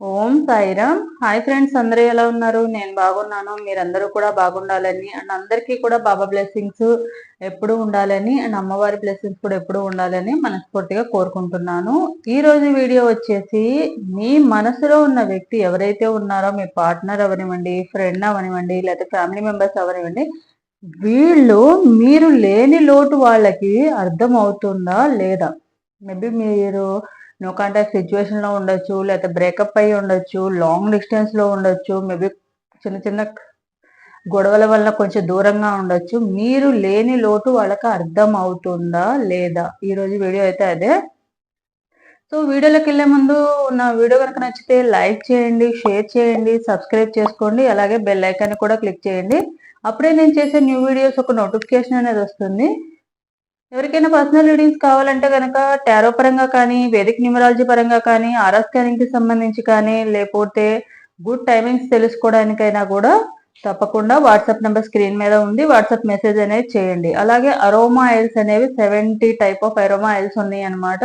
ఓం Sairam. Hi friends అందరూ ఎలా ఉన్నారు? నేను బాగున్నాను. మీరందరూ కూడా బాగుండాలని అండ్ అందరికీ కూడా బాబా బ్లెస్సింగ్స్ ఎప్పుడు ఉండాలని అండ్ అమ్మవారి బ్లెస్సింగ్స్ కూడా ఎప్పుడు ఉండాలని మనస్ఫూర్తిగా కోరుకుంటున్నాను. ఈ రోజు వీడియో వచ్చేసి మీ మనసులో ఉన్న వ్యక్తి ఎవరైతే ఉన్నారో మీ పార్ట్నర్ అవనివ్వండి ఫ్రెండ్ అవనివ్వండి లేకపోతే ఫ్యామిలీ మెంబర్స్ అవనివ్వండి వీళ్ళు మీరు లేని లోటు వాళ్ళకి అర్థం అవుతుందా లేదా? మేబీ మీరు నో కాంటాక్ట్ సిచ్యువేషన్లో ఉండొచ్చు లేకపోతే బ్రేకప్ అయ్యి ఉండొచ్చు లాంగ్ డిస్టెన్స్లో ఉండొచ్చు మేబీ చిన్న చిన్న గొడవల వల్ల కొంచెం దూరంగా ఉండొచ్చు. మీరు లేని లోటు వాళ్ళకి అర్థం అవుతుందా లేదా ఈరోజు వీడియో అయితే అదే. సో వీడియోలోకి వెళ్ళే ముందు నా వీడియో కనుక నచ్చితే లైక్ చేయండి షేర్ చేయండి సబ్స్క్రైబ్ చేసుకోండి అలాగే బెల్ ఐకాన్ కూడా క్లిక్ చేయండి. అప్పుడే నేను చేసే న్యూ వీడియోస్ ఒక నోటిఫికేషన్ అనేది వస్తుంది. ఎవరికైనా పర్సనల్ రీడింగ్స్ కావాలంటే కనుక టారో పరంగా కానీ వేదిక్ న్యూమరాలజీ పరంగా కానీ ఆర్ఆ స్కానింగ్కి సంబంధించి కానీ లేకపోతే గుడ్ టైమింగ్స్ తెలుసుకోవడానికైనా కూడా తప్పకుండా వాట్సాప్ నెంబర్ స్క్రీన్ మీద ఉంది. వాట్సాప్ మెసేజ్ అనేది చేయండి. అలాగే అరోమా ఆయిల్స్ అనేవి seventy type of aroma oils ఉన్నాయి అనమాట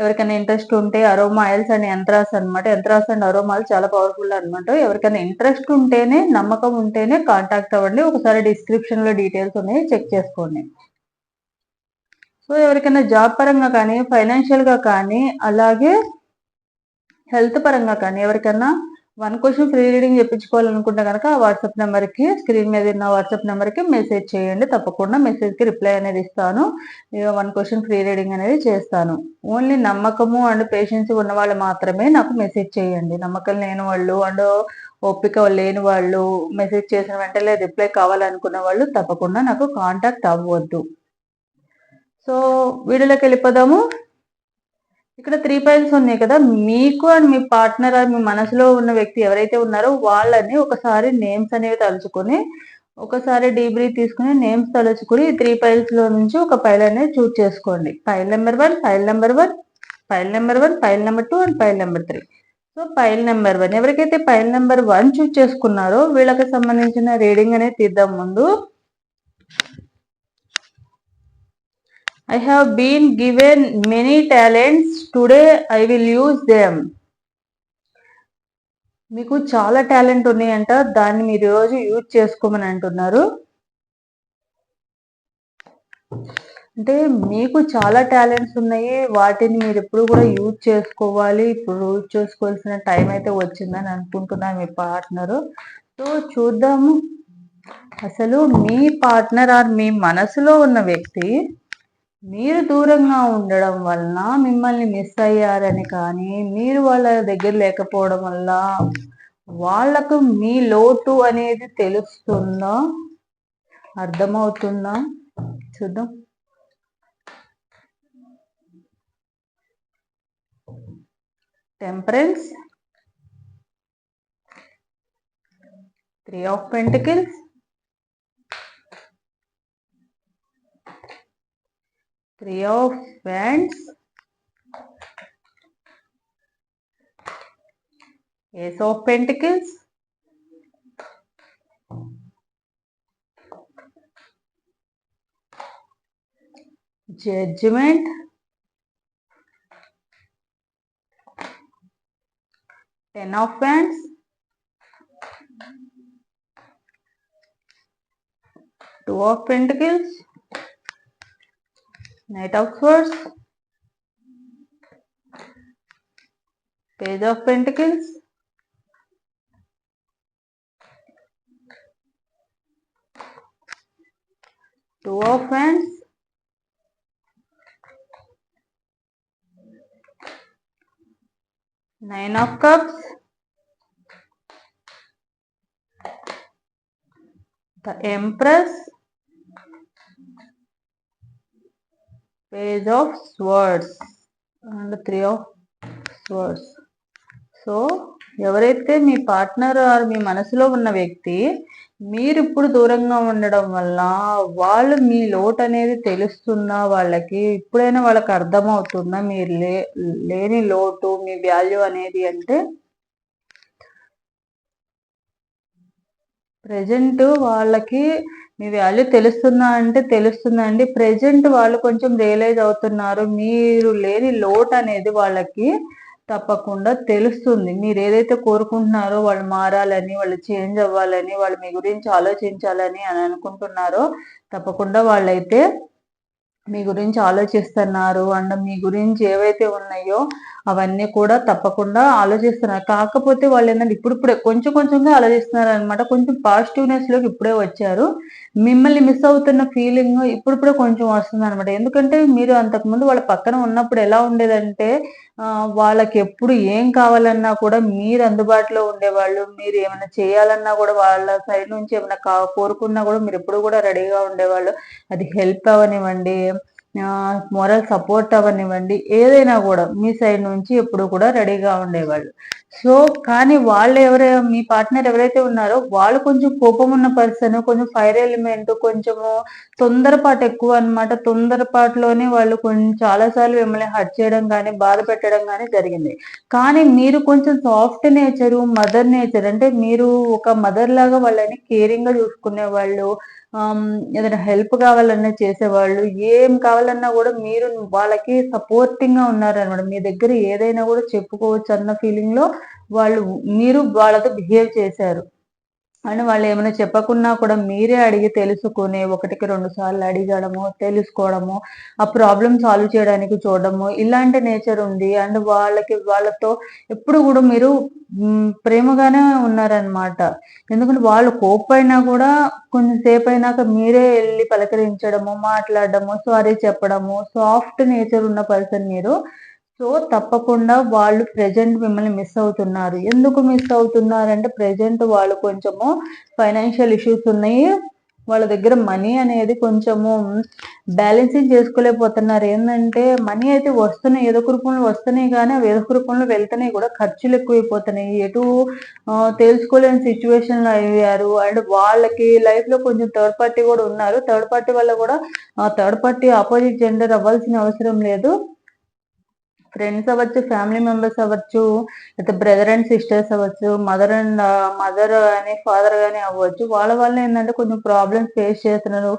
ఎవరికైనా ఇంట్రెస్ట్ ఉంటే అరోమా ఆయిల్స్ అండ్ యంత్రాస్ అనమాట యంత్రాస్ అండ్ అరోమాలు చాలా పవర్ఫుల్ అనమాట ఎవరికైనా ఇంట్రెస్ట్ ఉంటేనే నమ్మకం ఉంటేనే కాంటాక్ట్ అవ్వండి. ఒకసారి డిస్క్రిప్షన్లో డీటెయిల్స్ ఉన్నాయి. చెక్ చేసుకోండి. సో ఎవరికైనా జాబ్ పరంగా కానీ ఫైనాన్షియల్గా కానీ అలాగే హెల్త్ పరంగా కానీ ఎవరికైనా వన్ క్వశ్చన్ ఫ్రీ రీడింగ్ చెప్పించుకోవాలనుకుంటే కనుక ఆ వాట్సాప్ నెంబర్కి స్క్రీన్ మీద ఉన్న వాట్సాప్ నెంబర్కి మెసేజ్ చేయండి. తప్పకుండా మెసేజ్కి రిప్లై అనేది ఇస్తాను. వన్ క్వశ్చన్ ఫ్రీ రీడింగ్ అనేది చేస్తాను. ఓన్లీ నమ్మకము అండ్ పేషెన్స్ ఉన్న వాళ్ళు మాత్రమే నాకు మెసేజ్ చేయండి. నమ్మకం లేని వాళ్ళు అండ్ ఓపిక లేని వాళ్ళు మెసేజ్ చేసిన వెంటనే రిప్లై కావాలనుకున్న వాళ్ళు తప్పకుండా నాకు కాంటాక్ట్ అవ్వద్దు. సో వీడియోలోకి వెళ్ళిపోదాము ఇక్కడ త్రీ పాయింట్స్ ఉన్నాయి కదా. మీకు అండ్ మీ పార్ట్నర్ మీ మనసులో ఉన్న వ్యక్తి ఎవరైతే ఉన్నారో వాళ్ళని ఒకసారి నేమ్స్ అనేవి తలుచుకొని ఒకసారి డీబ్రీ తీసుకుని నేమ్స్ తలుచుకుని ఈ త్రీ పైల్స్లో నుంచి ఒక ఫైల్ అనేది చూస్ చేసుకోండి. File number one file number one file number one file number two and file number three so file number one ఎవరికైతే ఫైల్ నెంబర్ వన్ చూస్ చేసుకున్నారో వీళ్ళకి సంబంధించిన రీడింగ్ అనేది తీద్దాం ముందు. I have been given many talents. Today I will use them. మీకు చాలా talent ఉన్నాయంట. దాన్ని మీరు రోజు యూజ్ చేసుకోమని అంటున్నారు. అంటే మీకు చాలా టాలెంట్స్ ఉన్నాయి. వాటిని మీరు ఎప్పుడు కూడా యూజ్ చేసుకోవాలి. ఇప్పుడు యూజ్ చేసుకోవాల్సిన టైం అయితే వచ్చిందని అనుకుంటున్నా మీ పార్ట్నర్ సో చూద్దాము. అసలు మీ పార్ట్నర్ ఆర్ మీ మనసులో ఉన్న వ్యక్తి మీరు దూరంగా ఉండడం వలన మిమ్మల్ని మిస్ అయ్యారని కానీ మీరు వాళ్ళ దగ్గర లేకపోవడం వల్ల వాళ్ళకు మీ లోటు అనేది తెలుస్తుందా? అర్థమవుతుందా? చూద్దాం. Temperance three of pentacles three of wands. Ace of pentacles. Judgment. Ten of wands. Two of pentacles Knight of Swords, Page of Pentacles, Two of Wands, Nine of Cups, the Empress, page of swords and three of swords so ఎవరైతే మీ partner or మీ మనసులో ఉన్న వ్యక్తి మీరు ఇప్పుడు దూరంగా ఉండడం వల్ల వాళ్ళు మీ లోటు అనేది తెలుస్తుందా వాళ్ళకి ఇప్పుడైనా వాళ్ళకి అర్థమవుతుందా? మీరు లే లేని లోటు మీ వాల్యూ అనేది అంటే ప్రజెంట్ వాళ్ళకి మీ వాల్యూ తెలుస్తుందా అంటే తెలుస్తుందండి. ప్రజెంట్ వాళ్ళు కొంచెం రియలైజ్ అవుతున్నారు. మీరు లేని లోట్ అనేది వాళ్ళకి తప్పకుండా తెలుస్తుంది. మీరు ఏదైతే కోరుకుంటున్నారో వాళ్ళు మారాలని వాళ్ళు చేంజ్ అవ్వాలని వాళ్ళు మీ గురించి ఆలోచించాలని అని అనుకుంటున్నారో తప్పకుండా వాళ్ళైతే మీ గురించి ఆలోచిస్తున్నారు. అండ్ మీ గురించి ఏవైతే ఉన్నాయో అవన్నీ కూడా తప్పకుండా ఆలోచిస్తున్నారు. కాకపోతే వాళ్ళు ఏంటంటే ఇప్పుడిప్పుడే కొంచెం కొంచెంగా ఆలోచిస్తున్నారు అనమాట కొంచెం పాజిటివ్నెస్లోకి ఇప్పుడే వచ్చారు. మిమ్మల్ని మిస్ అవుతున్న ఫీలింగ్ ఇప్పుడిప్పుడే కొంచెం వస్తుంది అనమాట ఎందుకంటే మీరు అంతకుముందు వాళ్ళ పక్కన ఉన్నప్పుడు ఎలా ఉండేదంటే వాళ్ళకి ఎప్పుడు ఏం కావాలన్నా కూడా మీరు అందుబాటులో ఉండేవాళ్ళు. మీరు ఏమైనా చేయాలన్నా కూడా వాళ్ళ సైడ్ నుంచి ఏమైనా కోరుకున్నా కూడా మీరు ఎప్పుడు కూడా రెడీగా ఉండేవాళ్ళు. అది హెల్ప్ అవనివ్వండి. మోరల్ సపోర్ట్ అవ్వనివ్వండి. ఏదైనా కూడా మీ సైడ్ నుంచి ఎప్పుడు కూడా రెడీగా ఉండేవాళ్ళు. సో కానీ వాళ్ళు ఎవరై మీ పార్ట్నర్ ఎవరైతే ఉన్నారో వాళ్ళు కొంచెం కోపం ఉన్న పర్సన్ కొంచెం ఫైర్ ఎలిమెంట్ కొంచెము తొందరపాటు ఎక్కువ అనమాట తొందరపాటులోనే వాళ్ళు కొంచెం చాలాసార్లు మిమ్మల్ని హర్ట్ చేయడం కానీ బాధ పెట్టడం కానీ జరిగింది. కానీ మీరు కొంచెం సాఫ్ట్ నేచరు మదర్ నేచర్ అంటే మీరు ఒక మదర్ లాగా వాళ్ళని కేరింగ్గా చూసుకునే వాళ్ళు ఏదైనా హెల్ప్ కావాలన్నా చేసేవాళ్ళు ఏం కావాలన్నా కూడా మీరు వాళ్ళకి సపోర్టింగ్గా ఉన్నారనమాట మీ దగ్గర ఏదైనా కూడా చెప్పుకోవచ్చు అన్న ఫీలింగ్లో వాళ్ళు మీరు వాళ్ళతో బిహేవ్ చేశారు. అని వాళ్ళు ఏమైనా చెప్పకున్నా కూడా మీరే అడిగి తెలుసుకుని ఒకటికి రెండు సార్లు అడిగడము తెలుసుకోవడము ఆ ప్రాబ్లం సాల్వ్ చేయడానికి చూడడము ఇలాంటి నేచర్ ఉంది. అండ్ వాళ్ళకి వాళ్ళతో ఎప్పుడు కూడా మీరు ప్రేమగానే ఉన్నారనమాట ఎందుకంటే వాళ్ళు కోప్పైనా కూడా కొంచెం సేపు అయినాక మీరే వెళ్ళి పలకరించడము మాట్లాడడము సారీ చెప్పడము సాఫ్ట్ నేచర్ ఉన్న పర్సన్ మీరు. సో తప్పకుండా వాళ్ళు ప్రజెంట్ మిమ్మల్ని మిస్ అవుతున్నారు. ఎందుకు మిస్ అవుతున్నారు అంటే ప్రజెంట్ వాళ్ళు కొంచెము ఫైనాన్షియల్ ఇష్యూస్ ఉన్నాయి. వాళ్ళ దగ్గర మనీ అనేది కొంచెము బ్యాలెన్సింగ్ చేసుకోలేకపోతున్నారు. ఏంటంటే మనీ అయితే వస్తున్నాయి. ఏదో రూపంలో వస్తున్నాయి కానీ అవి ఏదో రూపంలో వెళ్తున్నాయి కూడా. ఖర్చులు ఎక్కువైపోతున్నాయి. ఎటు తెలుసుకోలేని సిచ్యువేషన్లో అయ్యారు. అండ్ వాళ్ళకి లైఫ్లో కొంచెం థర్డ్ పార్టీ కూడా ఉన్నారు. థర్డ్ పార్టీ వల్ల కూడా థర్డ్ పార్టీ ఆపోజిట్ జెండర్ అవ్వాల్సిన అవసరం లేదు. ఫ్రెండ్స్ అవ్వచ్చు ఫ్యామిలీ మెంబర్స్ అవ్వచ్చు అయితే బ్రదర్ అండ్ సిస్టర్స్ అవ్వచ్చు మదర్ అండ్ మదర్ కానీ ఫాదర్ కానీ అవ్వచ్చు. వాళ్ళ వల్ల ఏంటంటే కొంచెం ప్రాబ్లమ్స్ ఫేస్ చేస్తున్నారు.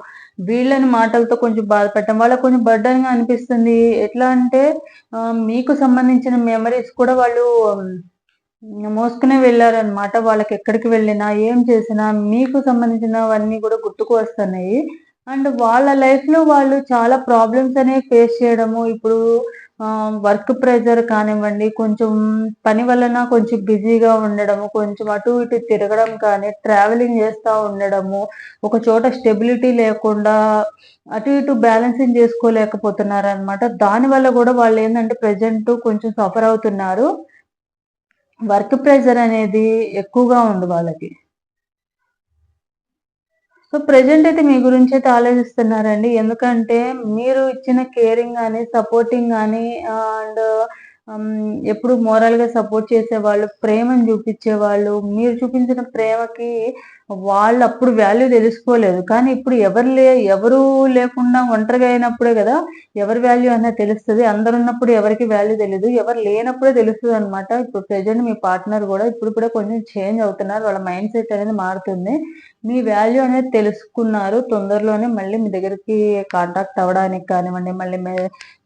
వీళ్ళని మాటలతో కొంచెం బాధపెట్టడం వాళ్ళకి కొంచెం బర్డన్గా అనిపిస్తుంది. ఎట్లా అంటే మీకు సంబంధించిన మెమరీస్ కూడా వాళ్ళు మోసుకునే వెళ్ళారనమాట వాళ్ళకి ఎక్కడికి వెళ్ళినా ఏం చేసినా మీకు సంబంధించినవన్నీ కూడా గుర్తుకు వస్తున్నాయి. అండ్ వాళ్ళ లైఫ్లో వాళ్ళు చాలా ప్రాబ్లమ్స్ అనేవి ఫేస్ చేయడము ఇప్పుడు వర్క్ ప్రెజర్ కానివ్వండి కొంచెం పని వలన కొంచెం బిజీగా ఉండడము కొంచెం అటు ఇటు తిరగడం కానీ ట్రావెలింగ్ చేస్తూ ఉండడము ఒక చోట స్టెబిలిటీ లేకుండా అటు ఇటు బ్యాలెన్సింగ్ చేసుకోలేకపోతున్నారు అనమాట దానివల్ల కూడా వాళ్ళు ఏంటంటే ప్రజెంట్ కొంచెం సఫర్ అవుతున్నారు. వర్క్ ప్రెజర్ అనేది ఎక్కువగా ఉంది వాళ్ళకి. సో ప్రజెంట్ అయితే మీ గురించి అయితే ఆలోచిస్తున్నారండి. ఎందుకంటే మీరు ఇచ్చిన కేరింగ్ కానీ సపోర్టింగ్ కానీ అండ్ ఎప్పుడు గా సపోర్ట్ చేసేవాళ్ళు ప్రేమను చూపించేవాళ్ళు మీరు చూపించిన ప్రేమకి వాళ్ళు అప్పుడు వాల్యూ తెలుసుకోలేదు. కానీ ఇప్పుడు ఎవరు లే ఎవరు లేకుండా ఒంటరిగా అయినప్పుడే కదా ఎవరి వాల్యూ అనేది తెలుస్తుంది. అందరు ఉన్నప్పుడు ఎవరికి వాల్యూ తెలియదు ఎవరు లేనప్పుడే తెలుస్తుంది అనమాట ఇప్పుడు ప్రజెంట్ మీ పార్ట్నర్ కూడా ఇప్పుడు కూడా కొంచెం చేంజ్ అవుతున్నారు. వాళ్ళ మైండ్ సెట్ అనేది మారుతుంది. మీ వాల్యూ అనేది తెలుసుకున్నారు. తొందరలోనే మళ్ళీ మీ దగ్గరికి కాంటాక్ట్ అవ్వడానికి కానివ్వండి మళ్ళీ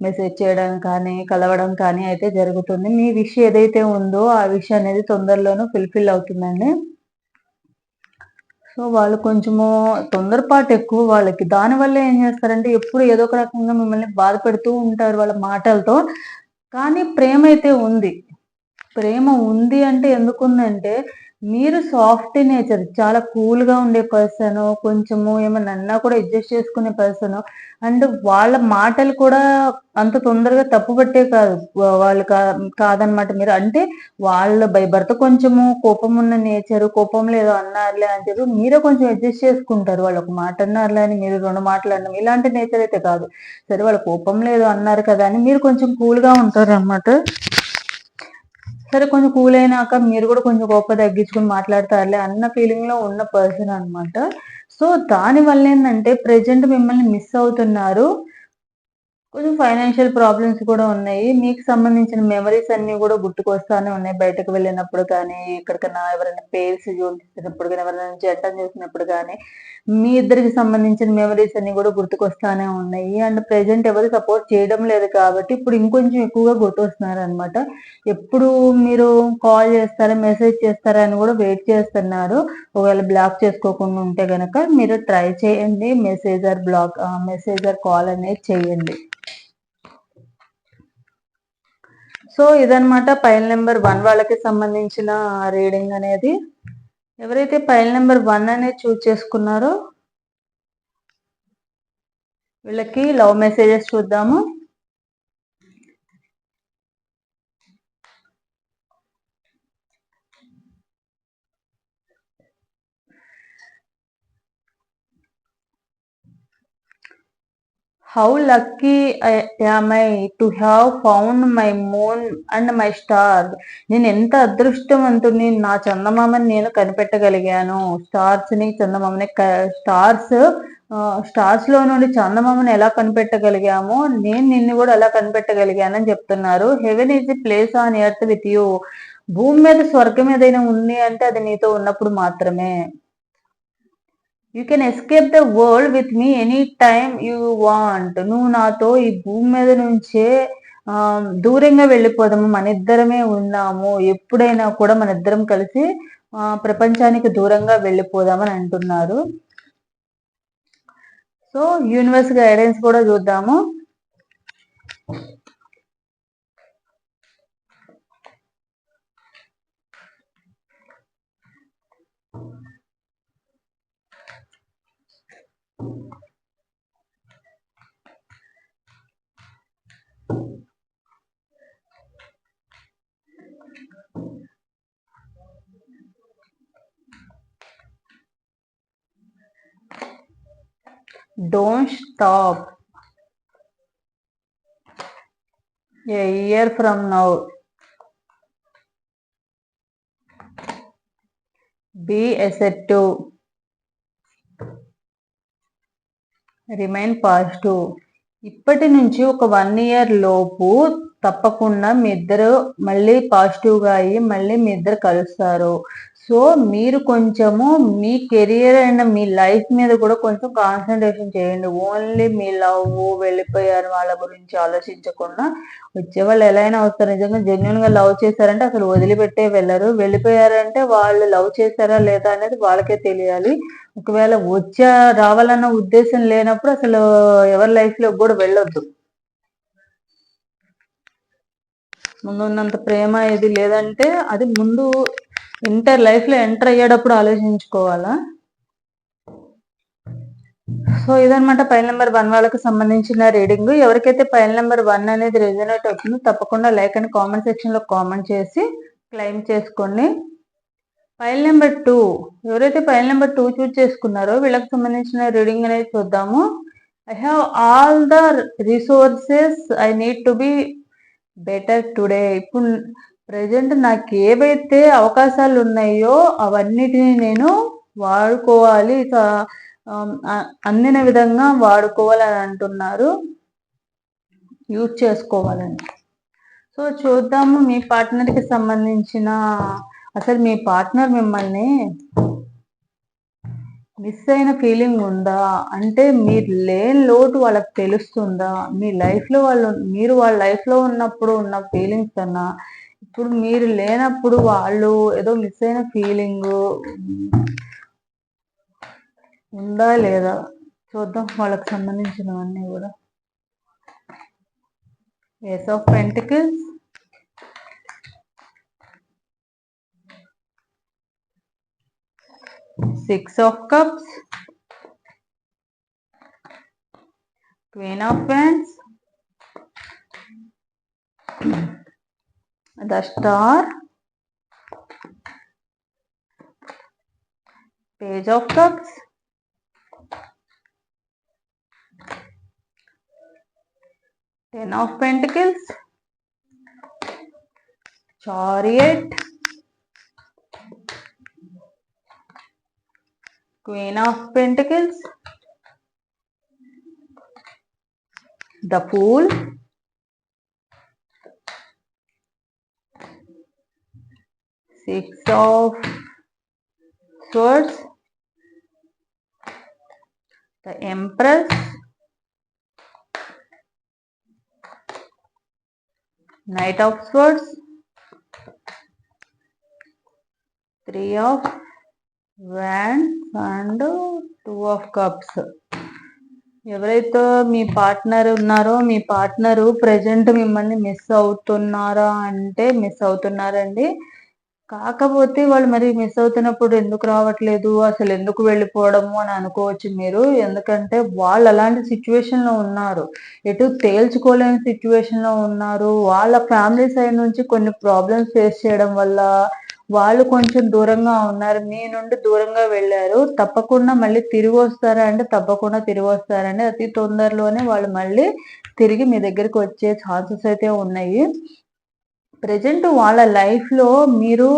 మెసేజ్ చేయడం కానీ కలవడం కానీ అయితే జరుగుతుంది. మీ విషయం ఏదైతే ఉందో ఆ విషయం అనేది తొందరలోనూ ఫుల్ఫిల్ అవుతుందండి. సో వాళ్ళు కొంచెము తొందరపాటు ఎక్కువ వాళ్ళకి దానివల్ల ఏం చేస్తారంటే ఎప్పుడు ఏదో ఒక రకంగా మిమ్మల్ని బాధ పెడుతూ ఉంటారు వాళ్ళ మాటలతో. కానీ ప్రేమ అయితే ఉంది. ప్రేమ ఉంది అంటే ఎందుకుందంటే మీరు సాఫ్ట్ నేచర్ చాలా కూల్గా ఉండే పర్సన్ కొంచెము ఏమైనా అన్నా కూడా అడ్జస్ట్ చేసుకునే పర్సన్ అండ్ వాళ్ళ మాటలు కూడా అంత తొందరగా తప్పు పట్టే కాదు. వాళ్ళు కాదనమాట మీరు. అంటే వాళ్ళ భయభర్త కొంచెము కోపం ఉన్న నేచర్ కోపం లేదో అన్నారులే అని చెప్పి మీరే కొంచెం అడ్జస్ట్ చేసుకుంటారు. వాళ్ళు ఒక మాట అన్నారులే అని మీరు రెండు మాటలు అన్నాం ఇలాంటి నేచర్ అయితే కాదు. సరే వాళ్ళ కోపం లేదు అన్నారు కదా అని మీరు కొంచెం కూల్గా ఉంటారు అనమాట సరే కొంచెం కూల్ అయినాక మీరు కూడా కొంచెం గొప్ప తగ్గించుకుని మాట్లాడతారులే అన్న ఫీలింగ్లో ఉన్న పర్సన్ అనమాట సో దాని వల్ల ఏంటంటే ప్రజెంట్ మిమ్మల్ని మిస్ అవుతున్నారు. కొంచెం ఫైనాన్షియల్ ప్రాబ్లమ్స్ కూడా ఉన్నాయి. మీకు సంబంధించిన మెమరీస్ అన్ని కూడా గుర్తుకొస్తానే ఉన్నాయి. బయటకు వెళ్ళినప్పుడు కానీ ఎక్కడికైనా ఎవరైనా పేర్స్ చూపించినప్పుడు కానీ ఎవరైనా జంటం చూసినప్పుడు కానీ మీ ఇద్దరికి సంబంధించిన మెమరీస్ అన్ని కూడా గుర్తుకొస్తానే ఉన్నాయి. అండ్ ప్రెజెంట్ ఎవరు సపోర్ట్ చేయడం లేదు కాబట్టి ఇప్పుడు ఇంకొంచెం ఎక్కువగా గుర్తొస్తున్నారు అనమాట ఎప్పుడు మీరు కాల్ చేస్తారా మెసేజ్ చేస్తారా అని కూడా వెయిట్ చేస్తున్నారు. ఒకవేళ బ్లాక్ చేసుకోకుండా ఉంటే కనుక మీరు ట్రై చేయండి. Messenger block message or call అనేది చేయండి. సో ఇదనమాట పైల్ నెంబర్ వన్ వాళ్ళకి సంబంధించిన రీడింగ్ అనేది. ఎవరైతే ఫైల్ నెంబర్ వన్ అనేది చూస్ చేసుకున్నారో వీళ్ళకి లవ్ మెసేజెస్ చూద్దాము. How lucky am I to have found my moon and my star నేను ఎంత అదృష్టవంతుని నా చందమామని నేను కనిపెట్టగలిగాను. స్టార్స్ని చందమామని స్టార్స్ స్టార్స్లో నుండి చందమామని ఎలా కనిపెట్టగలిగామో నేను నిన్ను కూడా ఎలా కనిపెట్టగలిగానని చెప్తున్నారు. Heaven is the place on earth with you భూమి మీద స్వర్గం ఏదైనా ఉంది అంటే అది నీతో ఉన్నప్పుడు మాత్రమే. You can escape the world with me any time you want నువ్వు నాతో ఈ భూమి మీద నుంచే దూరంగా వెళ్ళిపోదాము. మన ఇద్దరమే ఉన్నాము. ఎప్పుడైనా కూడా మన ఇద్దరం కలిసి ప్రపంచానికి దూరంగా వెళ్ళిపోదామని అంటున్నారు. సో యూనివర్స్ గైడెన్స్ కూడా చూద్దాము. Don't stop a year from now be asset remain positive ఇప్పటి నుంచి ఒక వన్ ఇయర్ లోపు తప్పకుండా మీ ఇద్దరు మళ్ళీ పాజిటివ్గా అయ్యి మళ్ళీ మీ ఇద్దరు కలుస్తారు. సో మీరు కొంచెము మీ కెరియర్ అండ్ మీ లైఫ్ మీద కూడా కొంచెం కాన్సన్ట్రేషన్ చేయండి. ఓన్లీ మీ లవ్ వెళ్ళిపోయారు వాళ్ళ గురించి ఆలోచించకుండా. వచ్చే వాళ్ళు ఎలా అయినా వస్తారు. నిజంగా జెన్యున్గా లవ్ చేశారంటే అసలు వదిలిపెట్టే వెళ్ళరు. వెళ్ళిపోయారంటే వాళ్ళు లవ్ చేశారా లేదా అనేది వాళ్ళకే తెలియాలి. ఒకవేళ వచ్చా రావాలన్న ఉద్దేశం లేనప్పుడు అసలు ఎవరి లైఫ్లో కూడా వెళ్ళొద్దు. ముందు ఉన్నంత ప్రేమ ఇది లేదంటే అది ముందు ఇంటర్ లైఫ్లో ఎంటర్ అయ్యేటప్పుడు ఆలోచించుకోవాలా? సో ఇదనమాట పైల్ నెంబర్ వన్ వాళ్ళకి సంబంధించిన రీడింగ్. ఎవరికైతే పైల్ నెంబర్ వన్ అనేది రెజనేట్ అవుతుందో తప్పకుండా లైక్ అండ్ కామెంట్ సెక్షన్లో కామెంట్ చేసి క్లెయిమ్ చేసుకోండి. File number two. ఎవరైతే పైల్ నెంబర్ టూ చూజ్ చేసుకున్నారో వీళ్ళకి సంబంధించిన రీడింగ్ అనేది చూద్దాము. I have all the resources I need to be better today ఇప్పుడు ప్రజెంట్ నాకు ఏవైతే అవకాశాలు ఉన్నాయో అవన్నిటిని నేను వాడుకోవాలి. అందిన విధంగా వాడుకోవాలని అంటున్నారు. యూజ్ చేసుకోవాలని. సో చూద్దాము మీ పార్ట్నర్కి సంబంధించిన అసలు మీ పార్ట్నర్ మిమ్మల్ని మిస్ అయిన ఫీలింగ్ ఉందా? అంటే మీరు లేని లోటు వాళ్ళకి తెలుస్తుందా? మీ లైఫ్లో వాళ్ళు మీరు వాళ్ళ లైఫ్లో ఉన్నప్పుడు ఉన్న ఫీలింగ్స్ కన్నా ఇప్పుడు మీరు లేనప్పుడు వాళ్ళు ఏదో మిస్ అయిన ఫీలింగ్ ఉందా లేదా? చూద్దాం వాళ్ళకి సంబంధించినవన్నీ కూడా. Ace of pentacles six of cups, queen of wands, the star, page of cups, ten of pentacles, chariot, Queen of Pentacles, the Fool, Six of Swords, the Empress, Knight of Swords, Three of వ్యాన్ and two of cups ఎవరైతే మీ partner ఉన్నారో మీ partner present మిమ్మల్ని miss అవుతున్నారా అంటే miss అవుతున్నారండి. కాకపోతే వాళ్ళు మరి మిస్ అవుతున్నప్పుడు ఎందుకు రావట్లేదు అసలు ఎందుకు వెళ్ళిపోవడము అని అనుకోవచ్చు మీరు. ఎందుకంటే వాళ్ళు అలాంటి సిచ్యువేషన్లో ఉన్నారు. ఎటు తేల్చుకోలేని సిచ్యువేషన్లో ఉన్నారు. వాళ్ళ ఫ్యామిలీ సైడ్ నుంచి కొన్ని ప్రాబ్లమ్స్ ఫేస్ చేయడం వల్ల వాళ్ళు కొంచెం దూరంగా ఉన్నారు మీ నుండి దూరంగా వెళ్ళారు తప్పకుండా మళ్ళీ తిరిగి వస్తారా అంటే తప్పకుండా తిరిగి వస్తారండి అతి తొందరలోనే వాళ్ళు మళ్ళీ తిరిగి మీ దగ్గరికి వచ్చే ఛాన్సెస్ అయితే ఉన్నాయి. ప్రజెంట్ వాళ్ళ లైఫ్లో మీరు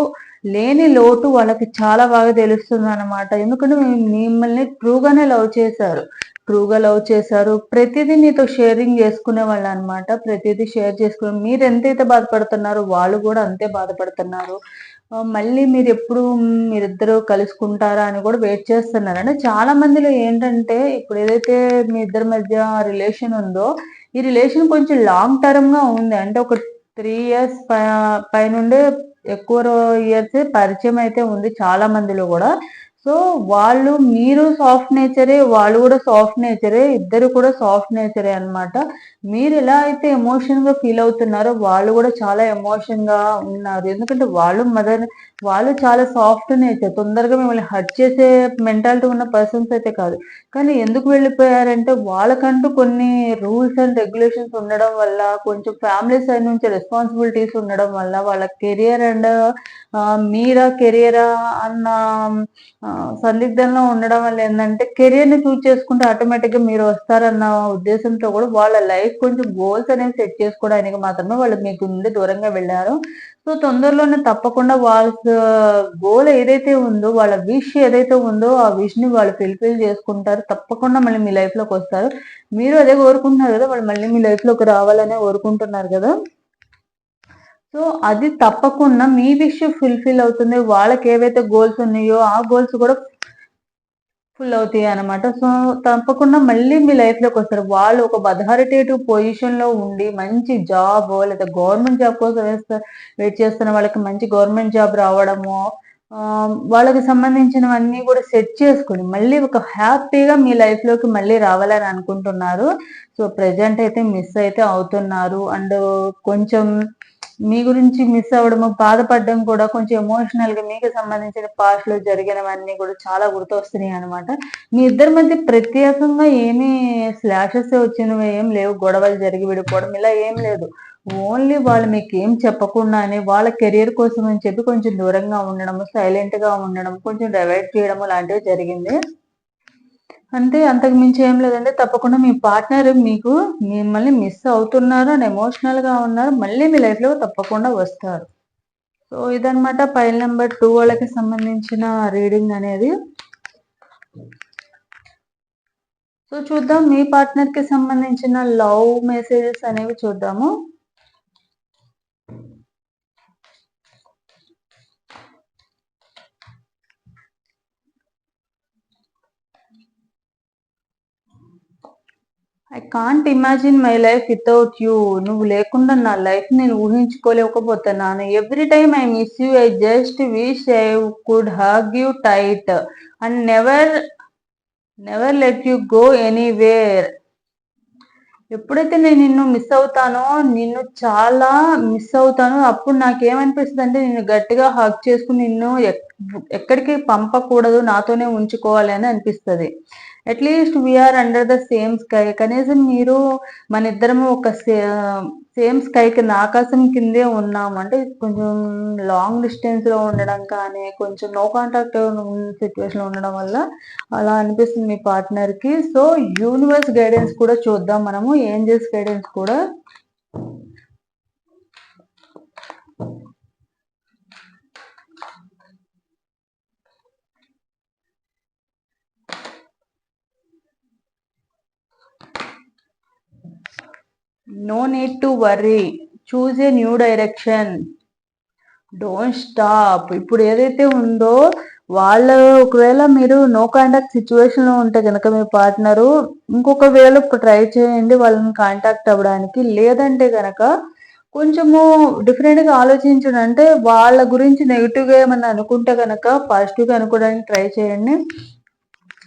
లేని లోటు వాళ్ళకి చాలా బాగా తెలుస్తుంది అనమాట ఎందుకంటే మిమ్మల్ని ట్రూగానే లవ్ చేశారు. ట్రూగా లవ్ చేశారు. ప్రతిదీ మీతో షేరింగ్ చేసుకునే వాళ్ళు అనమాట ప్రతిదీ షేర్ చేసుకునే మీరు ఎంతైతే బాధపడుతున్నారో వాళ్ళు కూడా అంతే బాధపడుతున్నారు. మళ్ళీ మీరు ఎప్పుడు మీరిద్దరు కలుసుకుంటారా అని కూడా వెయిట్ చేస్తున్నారు అంటే చాలా మందిలో ఏంటంటే ఇప్పుడు ఏదైతే మీ ఇద్దరి మధ్య రిలేషన్ ఉందో ఈ రిలేషన్ కొంచెం లాంగ్ టర్మ్గా ఉంది. అంటే ఒక త్రీ ఇయర్స్ పైనుండే ఎక్కువ ఇయర్స్ పరిచయం అయితే ఉంది చాలా మందిలో కూడా. సో వాళ్ళు మీరు సాఫ్ట్ నేచరే వాళ్ళు కూడా సాఫ్ట్ నేచరే ఇద్దరు కూడా సాఫ్ట్ నేచరే అనమాట మీరు ఎలా అయితే ఎమోషన్గా ఫీల్ అవుతున్నారో వాళ్ళు కూడా చాలా ఎమోషన్గా ఉన్నారు. ఎందుకంటే వాళ్ళు మదర్ వాళ్ళు చాలా సాఫ్ట్ నేచర్ తొందరగా మిమ్మల్ని హర్ట్ చేసే మెంటాలిటీ ఉన్న పర్సన్స్ అయితే కాదు. కానీ ఎందుకు వెళ్ళిపోయారంటే వాళ్ళకంటూ కొన్ని రూల్స్ అండ్ రెగ్యులేషన్స్ ఉండడం వల్ల కొంచెం ఫ్యామిలీ సైడ్ నుంచి రెస్పాన్సిబిలిటీస్ ఉండడం వల్ల వాళ్ళ కెరియర్ అండ్ మీరా కెరియరా అన్న సందిగ్ధంలో ఉండడం వల్ల ఏంటంటే కెరియర్ని చూస్ చేసుకుంటే ఆటోమేటిక్గా మీరు వస్తారన్న ఉద్దేశంతో కూడా వాళ్ళ లైఫ్ కొంచెం గోల్స్ అనేవి సెట్ చేసుకోవడానికి మాత్రమే వాళ్ళు మీకు నుండి దూరంగా వెళ్ళారు. సో తొందరలోనే తప్పకుండా వాళ్ళ గోల్ ఏదైతే ఉందో వాళ్ళ విష్ ఏదైతే ఉందో ఆ విష్ని వాళ్ళు ఫిల్ఫిల్ చేసుకుంటారు. తప్పకుండా మళ్ళీ మీ లైఫ్లోకి వస్తారు. మీరు అదే కోరుకుంటున్నారు కదా వాళ్ళు మళ్ళీ మీ లైఫ్లోకి రావాలనే కోరుకుంటున్నారు కదా. సో అది తప్పకుండా మీ విష్ ఫుల్ఫిల్ అవుతుంది. వాళ్ళకి ఏవైతే గోల్స్ ఉన్నాయో ఆ గోల్స్ కూడా ఫుల్ అవుతాయి అనమాట సో తప్పకుండా మళ్ళీ మీ లైఫ్లోకి వస్తారు. వాళ్ళు ఒక అథారిటేటివ్ పొజిషన్లో ఉండి మంచి జాబ్ లేదా గవర్నమెంట్ జాబ్ కోసం వేస్తారు వెయిట్ చేస్తున్న వాళ్ళకి మంచి గవర్నమెంట్ జాబ్ రావడము వాళ్ళకి సంబంధించినవన్నీ కూడా సెట్ చేసుకుని మళ్ళీ ఒక హ్యాపీగా మీ లైఫ్లోకి మళ్ళీ రావాలని అనుకుంటున్నారు. సో ప్రజెంట్ అయితే మిస్ అయితే అవుతున్నారు. అండ్ కొంచెం మీ గురించి మిస్ అవ్వడము బాధపడడం కూడా కొంచెం ఎమోషనల్గా మీకు సంబంధించిన పాస్ట్లో జరిగినవన్నీ కూడా చాలా గుర్తొస్తున్నాయి అనమాట మీ ఇద్దరి మధ్య ప్రత్యేకంగా ఏమీ స్లాషెస్ వచ్చినవి ఏం లేవు. గొడవలు జరిగి విడిపోవడం ఇలా ఏం లేదు. ఓన్లీ వాళ్ళు మీకు ఏం చెప్పకుండానే వాళ్ళ కెరియర్ కోసం అని చెప్పి కొంచెం దూరంగా ఉండడం సైలెంట్గా ఉండడం కొంచెం డైవర్ట్ చేయడం లాంటివి జరిగింది. అంటే అంతకు మించి ఏం లేదంటే తప్పకుండా మీ పార్ట్నర్ మీకు మిమ్మల్ని మిస్ అవుతున్నారు అండ్ ఎమోషనల్గా ఉన్నారు. మళ్ళీ మీ లైఫ్లో తప్పకుండా వస్తారు. సో ఇదనమాట పైల్ నెంబర్ టూ వాళ్ళకి సంబంధించిన రీడింగ్ అనేది. సో చూద్దాం మీ పార్ట్నర్కి సంబంధించిన లవ్ మెసేజెస్ అనేవి చూద్దాము. I can't imagine my life without you నువ్వు లేకుండా నా లైఫ్ నేను ఊహించుకోలేకపోతున్నాను every time I miss you I just wish I could hug you tight and never never let you go anywhere ఎప్పుడైతే నేను నిన్ను మిస్ అవుతానో నిన్ను చాలా మిస్ అవుతానో. అప్పుడు నాకేమనిపిస్తుంది అంటే నిన్ను గట్టిగా హక్ చేసుకుని నిన్ను ఎక్కడికి పంపకూడదు. నాతోనే ఉంచుకోవాలి అని అనిపిస్తుంది. At least we are under the same sky కనీసం మీరు మన ఇద్దరము ఒక సేమ్ స్కై కింద ఆకాశం కిందే ఉన్నాము అంటే కొంచెం లాంగ్ డిస్టెన్స్లో ఉండడం కానీ కొంచెం నో కాంటాక్ట్ సిచ్యువేషన్లో ఉండడం వల్ల అలా అనిపిస్తుంది మీ పార్ట్నర్కి సో యూనివర్స్ గైడెన్స్ కూడా చూద్దాం మనము. ఏంజల్స్ గైడెన్స్ కూడా no need to worry choose a new direction don't stop ఇప్పుడు ఏదైతే ఉందో వాళ్ళ ఒకవేళ మీరు నో కాంటాక్ట్ సిచ్యువేషన్లో ఉంటే కనుక మీ పార్ట్నరు ఇంకొక వేళ ట్రై చేయండి వాళ్ళని కాంటాక్ట్ అవ్వడానికి. లేదంటే కనుక కొంచెము డిఫరెంట్గా ఆలోచించండి. అంటే వాళ్ళ గురించి నెగిటివ్గా ఏమన్నా అనుకుంటే కనుక పాజిటివ్గా అనుకోవడానికి ట్రై చేయండి.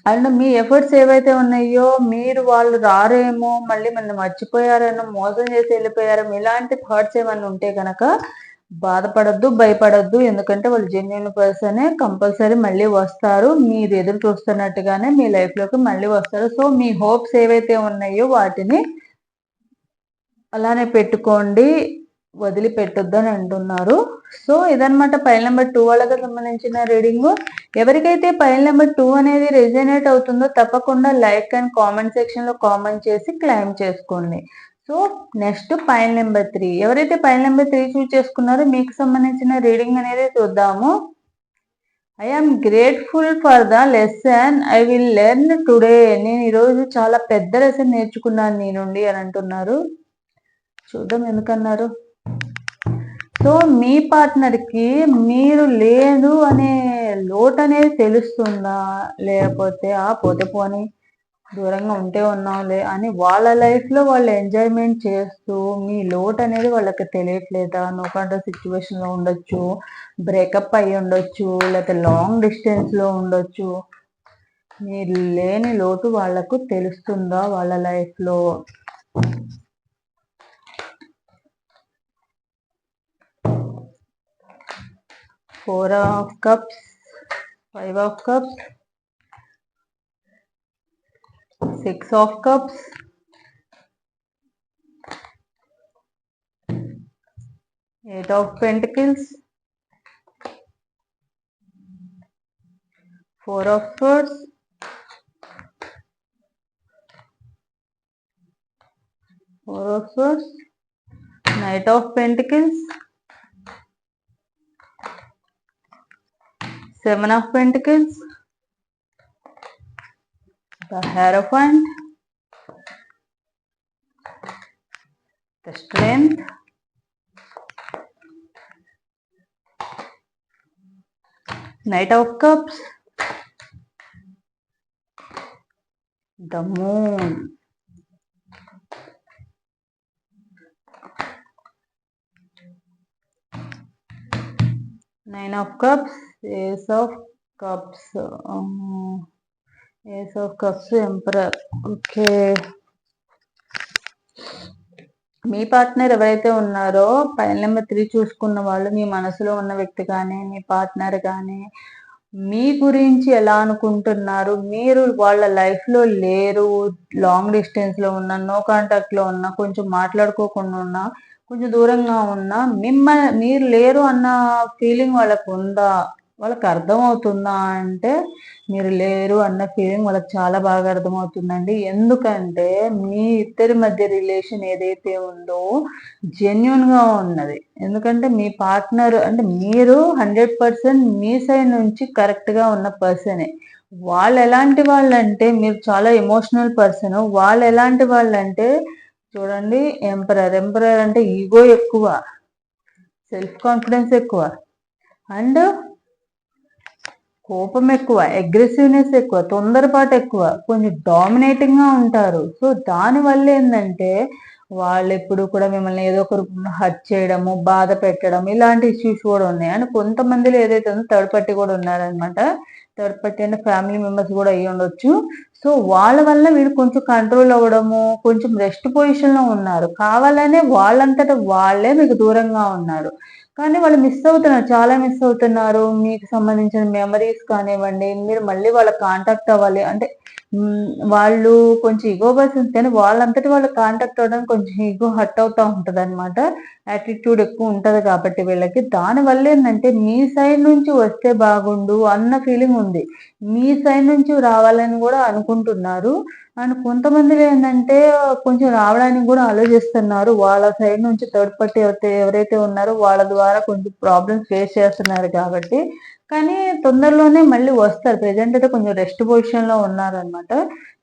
అండ్ మీ ఎఫర్ట్స్ ఏవైతే ఉన్నాయో మీరు వాళ్ళు రారేమో మళ్ళీ మన మర్చిపోయారేమో మోసం చేసి వెళ్ళిపోయారేమో ఇలాంటి థాట్స్ ఏమైనా ఉంటే కనుక బాధపడద్దు భయపడద్దు. ఎందుకంటే వాళ్ళు జెన్యున్ పర్సనే కంపల్సరీ మళ్ళీ వస్తారు. మీరు ఎదురు చూస్తున్నట్టుగానే మీ లైఫ్లోకి మళ్ళీ వస్తారు. సో మీ హోప్స్ ఏవైతే ఉన్నాయో వాటిని అలానే పెట్టుకోండి వదిలిపెట్టొద్దు అని అంటున్నారు. సో ఇదనమాట పైల్ నెంబర్ టూ వాళ్ళకి సంబంధించిన రీడింగ్. ఎవరికైతే పైల్ నెంబర్ టూ అనేది రెజినేట్ అవుతుందో తప్పకుండా లైక్ అండ్ కామెంట్ సెక్షన్లో కామెంట్ చేసి క్లైమ్ చేసుకోండి. So next file number three. ఎవరైతే పైల్ నెంబర్ త్రీ చూస్ చేసుకున్నారో మీకు సంబంధించిన రీడింగ్ అనేది చూద్దాము. I am grateful for the lesson I will learn today నేను ఈరోజు చాలా పెద్ద లెసన్ నేర్చుకున్నాను నీ నుండి అని అంటున్నారు. చూద్దాం ఎందుకన్నారు సో మీ పార్ట్నర్కి మీరు లేదు అనే లోటు అనేది తెలుస్తుందా? లేకపోతే ఆ పోతే పోని దూరంగా ఉంటే ఉన్నాంలే అని వాళ్ళ లైఫ్లో వాళ్ళు ఎంజాయ్మెంట్ చేస్తూ మీ లోటు అనేది వాళ్ళకి తెలియట్లేదా? నో కంట్రోల్ సిచ్యువేషన్లో ఉండొచ్చు బ్రేకప్ అయ్యి ఉండొచ్చు లేకపోతే లాంగ్ డిస్టెన్స్లో ఉండొచ్చు. మీరు లేని లోటు వాళ్ళకు తెలుస్తుందా వాళ్ళ లైఫ్లో? Four of cups. Five of cups. Six of cups. Eight of pentacles. Four of swords. Four of swords. Knight of pentacles Seven of Pentacles, the Hierophant, the Strength, Knight of Cups, the Moon. Nine of cups ace of cups ace of cups emperor okay me partner ఎవరైతే ఉన్నారో పైన number three చూసుకున్న వాళ్ళు మీ మనసులో ఉన్న వ్యక్తి కానీ మీ partner కానీ మీ గురించి ఎలా అనుకుంటున్నారు? మీరు వాళ్ళ లైఫ్లో లేరు లాంగ్ డిస్టెన్స్లో ఉన్న నో కాంటాక్ట్లో ఉన్న కొంచెం మాట్లాడుకోకుండా ఉన్నా కొంచెం దూరంగా ఉన్నా మిమ్మల్ని మీరు లేరు అన్న ఫీలింగ్ వాళ్ళకు ఉందా? వాళ్ళకి అర్థమవుతుందా అంటే మీరు లేరు అన్న ఫీలింగ్ వాళ్ళకి చాలా బాగా అర్థమవుతుందండి. ఎందుకంటే మీ ఇద్దరి మధ్య రిలేషన్ ఏదైతే ఉందో జెన్యున్గా ఉన్నది. ఎందుకంటే మీ పార్ట్నర్ అంటే మీరు హండ్రెడ్ పర్సెంట్ మీ సైడ్ నుంచి కరెక్ట్గా ఉన్న పర్సనే వాళ్ళు ఎలాంటి వాళ్ళు అంటే మీరు చాలా ఎమోషనల్ పర్సన్ వాళ్ళు ఎలాంటి వాళ్ళంటే చూడండి ఎంపరర్ ఎంపరర్ అంటే ఈగో ఎక్కువ సెల్ఫ్ కాన్ఫిడెన్స్ ఎక్కువ. అండ్ కోపం ఎక్కువ అగ్రెసివ్నెస్ ఎక్కువ తొందరపాటు ఎక్కువ కొంచెం డామినేటింగ్గా ఉంటారు. సో దానివల్ల ఏంటంటే వాళ్ళు ఎప్పుడు కూడా మిమ్మల్ని ఏదో ఒకరు హర్ట్ చేయడము బాధ పెట్టడం ఇలాంటి ఇష్యూస్ కూడా ఉన్నాయి. అండ్ కొంతమందిలో ఏదైతే ఉందో థర్డ్ పార్టీ కూడా ఉన్నారనమాట థర్డ్ పార్టీ అంటే ఫ్యామిలీ మెంబర్స్ కూడా అయ్యి ఉండొచ్చు. సో వాళ్ళ వల్ల వీళ్ళు కొంచెం కంట్రోల్ అవ్వడము కొంచెం రెస్ట్ పొజిషన్లో ఉన్నారు. కావాలనే వాళ్ళంతటా వాళ్ళే మీకు దూరంగా ఉన్నారు. కానీ వాళ్ళు మిస్ అవుతున్నారు చాలా మిస్ అవుతున్నారు. మీకు సంబంధించిన మెమరీస్ కానివ్వండి మీరు మళ్ళీ వాళ్ళ కాంటాక్ట్ అవ్వాలి. అంటే వాళ్ళు కొంచెం ఇగో పర్సన్స్ కానీ వాళ్ళంతటి వాళ్ళు కాంటాక్ట్ అవ్వడానికి కొంచెం ఇగో హట్ అవుతూ ఉంటుంది అనమాట యాటిట్యూడ్ ఎక్కువ ఉంటుంది కాబట్టి వీళ్ళకి. దానివల్ల ఏంటంటే మీ సైడ్ నుంచి వస్తే బాగుండు అన్న ఫీలింగ్ ఉంది. మీ సైడ్ నుంచి రావాలని కూడా అనుకుంటున్నారు. అండ్ కొంతమంది ఏంటంటే కొంచెం రావడానికి కూడా ఆలోచిస్తున్నారు. వాళ్ళ సైడ్ నుంచి థర్డ్ పార్టీ ఎవరైతే ఉన్నారో వాళ్ళ ద్వారా కొంచెం ప్రాబ్లమ్స్ ఫేస్ చేస్తున్నారు కాబట్టి. కానీ తొందరలోనే మళ్ళీ వస్తారు. ప్రజెంట్ అయితే కొంచెం రెస్ట్ పొజిషన్లో ఉన్నారనమాట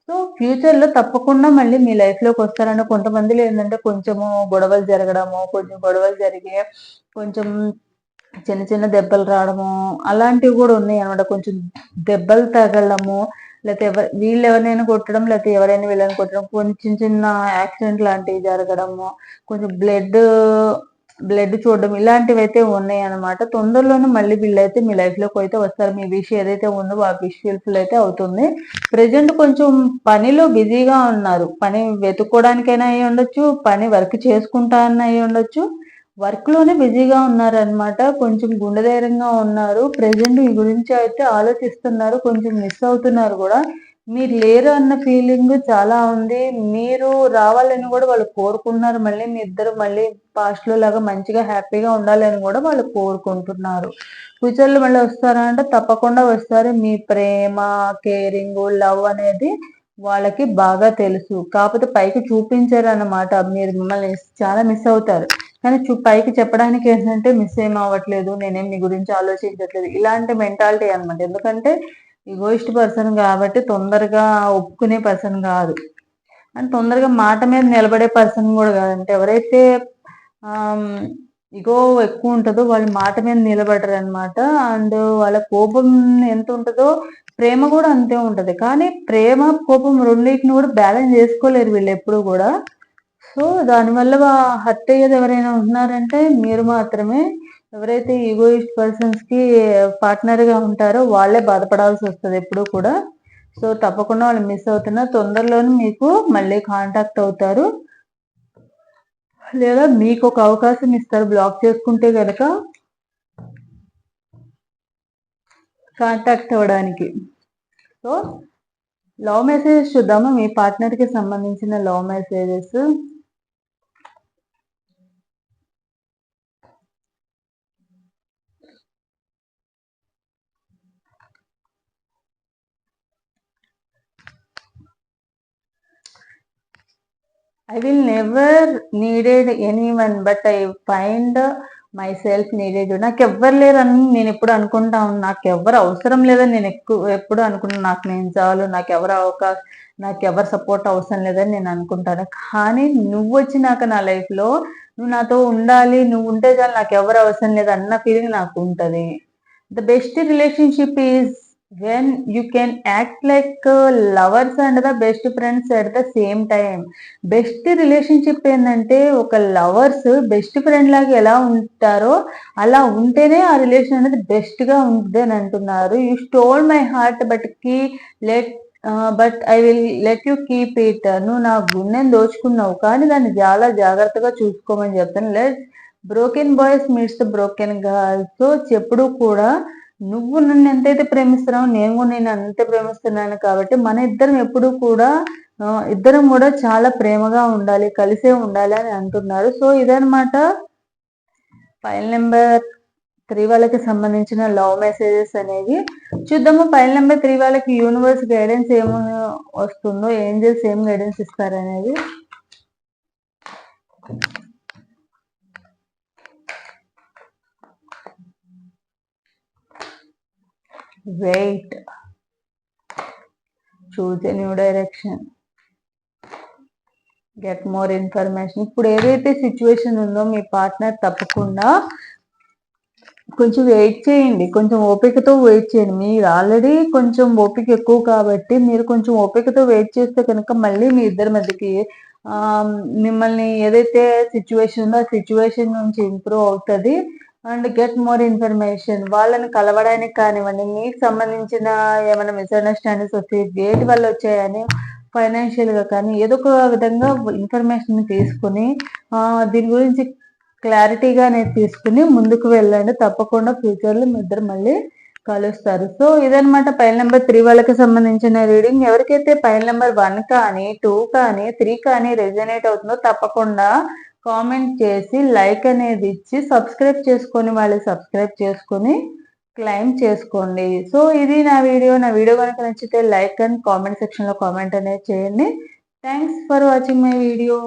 సో ఫ్యూచర్లో తప్పకుండా మళ్ళీ మీ లైఫ్లోకి వస్తారని కొంతమందిలో ఏంటంటే కొంచెము గొడవలు జరగడము కొంచెం గొడవలు జరిగే కొంచెం చిన్న చిన్న దెబ్బలు రావడము అలాంటివి కూడా ఉన్నాయి అనమాట కొంచెం దెబ్బలు తగలడము లేకపోతే ఎవరు వీళ్ళు ఎవరినైనా కొట్టడం లేకపోతే ఎవరైనా వీళ్ళని కొట్టడం కొంచెం చిన్న యాక్సిడెంట్ లాంటివి జరగడము కొంచెం బ్లడ్ బ్లడ్ చూడడం ఇలాంటివి అయితే ఉన్నాయి అనమాట తొందరలోనే మళ్ళీ వీళ్ళైతే మీ లైఫ్లోకి అయితే వస్తారు. మీ విష్ ఏదైతే ఉందో ఆ విష్ ఫుల్ఫిల్ అయితే అవుతుంది. ప్రజెంట్ కొంచెం పనిలో బిజీగా ఉన్నారు. పని వెతుక్కోవడానికైనా అయి ఉండొచ్చు పని వర్క్ చేసుకుంటా అయి ఉండొచ్చు వర్క్లోనే బిజీగా ఉన్నారనమాట కొంచెం గుండెధైర్యంగా ఉన్నారు. ప్రజెంట్ ఈ గురించి అయితే ఆలోచిస్తున్నారు. కొంచెం మిస్ అవుతున్నారు కూడా. మీరు లేరు అన్న ఫీలింగ్ చాలా ఉంది. మీరు రావాలని కూడా వాళ్ళు కోరుకుంటున్నారు. మళ్ళీ మీ ఇద్దరు మళ్ళీ పాస్ట్లో లాగా మంచిగా హ్యాపీగా ఉండాలని కూడా వాళ్ళు కోరుకుంటున్నారు. ఫ్యూచర్లో మళ్ళీ వస్తారా అంటే తప్పకుండా వస్తారు. మీ ప్రేమ కేరింగ్ లవ్ అనేది వాళ్ళకి బాగా తెలుసు. కాకపోతే పైకి చూపించారు అన్నమాట మీరు మిమ్మల్ని. చాలా మిస్ అవుతారు. కానీ పైకి చెప్పడానికి ఏంటంటే మిస్ ఏం అవ్వట్లేదు. నేనేం మీ గురించి ఆలోచించట్లేదు. ఇలాంటి మెంటాలిటీ అనమాట ఎందుకంటే ఈగోయిస్ట్ పర్సన్ కాబట్టి తొందరగా ఒప్పుకునే పర్సన్ కాదు. అండ్ తొందరగా మాట మీద నిలబడే పర్సన్ కూడా కాదంటే ఎవరైతే ఇగో ఎక్కువ ఉంటుందో వాళ్ళు మాట మీద నిలబడరు అనమాట అండ్ వాళ్ళ కోపం ఎంత ఉంటుందో ప్రేమ కూడా అంతే ఉంటది. కానీ ప్రేమ కోపం రెండింటిని కూడా బ్యాలెన్స్ చేసుకోలేరు వీళ్ళు ఎప్పుడు కూడా. సో దానివల్ల హర్ట్ అయ్యేది ఎవరైనా ఉంటున్నారంటే మీరు మాత్రమే. ఎవరైతే ఈగోయిస్ట్ పర్సన్స్కి పార్ట్నర్గా ఉంటారో వాళ్ళే బాధపడాల్సి వస్తుంది ఎప్పుడు కూడా. సో తప్పకుండా వాళ్ళు మిస్ అవుతున్నా తొందరలోనే మీకు మళ్ళీ కాంటాక్ట్ అవుతారు. లేదా మీకు ఒక అవకాశం ఇస్తారు బ్లాక్ చేసుకుంటే కనుక కాంటాక్ట్ అవ్వడానికి. సో లవ్ మెసేజెస్ చూద్దాము. మీ పార్ట్నర్కి సంబంధించిన love messages I will never needed anyone but I find myself needed నాకు ఎవ్వరు లేరని నేను ఎప్పుడు అనుకుంటా నాకు ఎవరు అవసరం లేదని నేను ఎక్కువ ఎప్పుడు అనుకుంటాను నాకు నేను చాలు నాకు ఎవరు అవకాశం నాకు ఎవరు సపోర్ట్ అవసరం లేదని నేను అనుకుంటాను. కానీ నువ్వు వచ్చినాక నా లైఫ్లో నువ్వు నాతో ఉండాలి నువ్వు ఉంటే చాలు నాకు ఎవరు అవసరం లేదు అన్న ఫీలింగ్ నాకు ఉంటుంది. The best relationship is when you can act like lovers and the best friends at the same time best relationship ఏంటంటే ఒక లవర్స్ బెస్ట్ ఫ్రెండ్ లాగా ఎలా ఉంటారో అలా ఉంటేనే ఆ రిలేషన్ అనేది బెస్ట్గా ఉంటుంది అని అంటున్నారు. You stole my heart but key let but I will let you keep it నువ్వు నా గుండెని దోచుకున్నావు కానీ దాన్ని చాలా జాగ్రత్తగా చూసుకోమని చెప్తాను. Let broken boys meets broken girls so కూడా నువ్వు నన్ను ఎంతైతే ప్రేమిస్తున్నావు నేను కూడా నేను అంతే ప్రేమిస్తున్నాను కాబట్టి మన ఇద్దరం ఎప్పుడు కూడా ఇద్దరం కూడా చాలా ప్రేమగా ఉండాలి కలిసే ఉండాలి అని అంటున్నారు. సో ఇదనమాట ఫైల్ నెంబర్ త్రీ వాళ్ళకి సంబంధించిన లవ్ మెసేజెస్ అనేవి. చూద్దాము ఫైల్ నెంబర్ త్రీ వాళ్ళకి యూనివర్స్ గైడెన్స్ ఏమో వస్తుందో ఏంజల్స్ ఏం గైడెన్స్ ఇస్తారు wait choose a new direction get more information ఇప్పుడు ఏదైతే సిచ్యువేషన్ ఉందో మీ పార్ట్నర్ తప్పకుండా కొంచెం వెయిట్ చేయండి. కొంచెం ఓపికతో వెయిట్ చేయండి. మీరు ఆల్రెడీ కొంచెం ఓపిక ఎక్కువ కాబట్టి మీరు కొంచెం ఓపికతో వెయిట్ చేస్తే కనుక మళ్ళీ మీ ఇద్దరి మధ్యకి మిమ్మల్ని ఏదైతే సిచ్యువేషన్ ఉందో ఆ సిచ్యువేషన్ నుంచి ఇంప్రూవ్ అవుతుంది. And get more information. వాళ్ళని కలవడానికి కానివ్వండి మీకు సంబంధించిన ఏమైనా మిస్అండర్స్టాండింగ్స్ వస్తే వేటి వల్ల వచ్చాయని ఫైనాన్షియల్గా కానీ ఏదో ఒక విధంగా ఇన్ఫర్మేషన్ తీసుకుని దీని గురించి క్లారిటీగా అనేది తీసుకుని ముందుకు వెళ్ళండి. తప్పకుండా ఫ్యూచర్లో మీ ఇద్దరు మళ్ళీ కలుస్తారు. సో ఇదనమాట పైన నెంబర్ త్రీ వాళ్ళకి సంబంధించిన రీడింగ్ ఎవరికైతే పైన నెంబర్ వన్ కానీ టూ కానీ త్రీ కానీ రెజనేట్ అవుతుందో తప్పకుండా కామెంట్ చేసి లైక్ అనేది ఇచ్చి సబ్స్క్రైబ్ చేసుకొని వాళ్ళు సబ్స్క్రైబ్ చేసుకొని క్లైమ్ చేసుకోండి. సో ఇది నా వీడియో. నా వీడియో కనుక నచ్చితే లైక్ అండ్ కామెంట్ సెక్షన్లో కామెంట్ అనేది చేయండి. Thanks for watching my video.